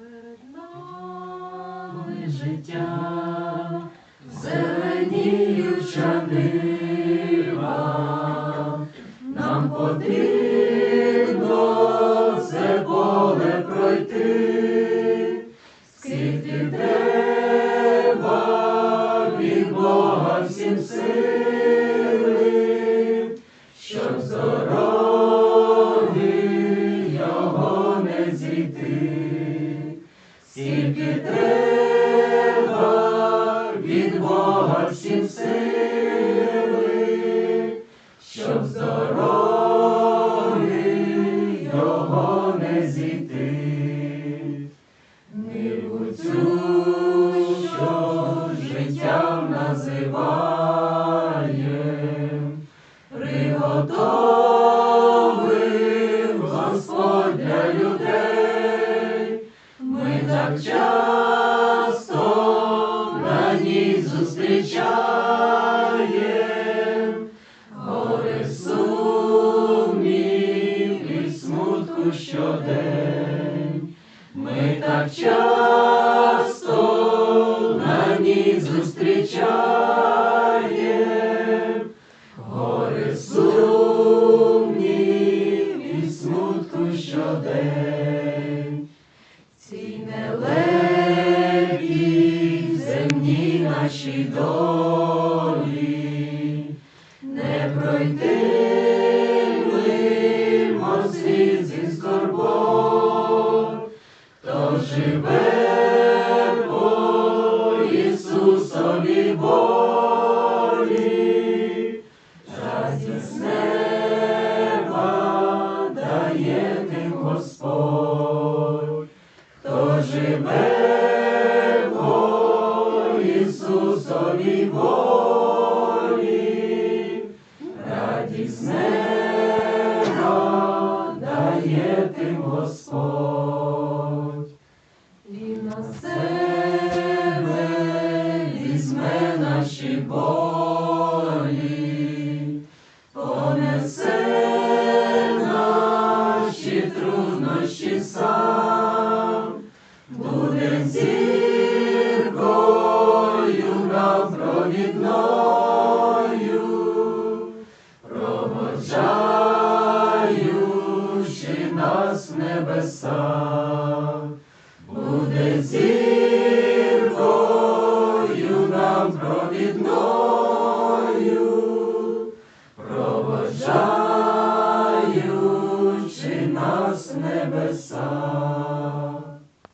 Перед нами життя, зеленіюча нива, нам потрібно це поле пройти, скільки треба від Бога всім сили, щоб з дороги його не зійти. Скільки треба від Бога всім сили, щоб з щодень. Ми так часто на ній зустрічаєм смутку щодень. Ці нелегкі земні наші долі, живе Ісусові волі, радість з неба дає тим Господь, хто живе по Ісусові радість неба дає тим Господь. небеса, буде зіркою нам провідною, проводжаючи нас небеса.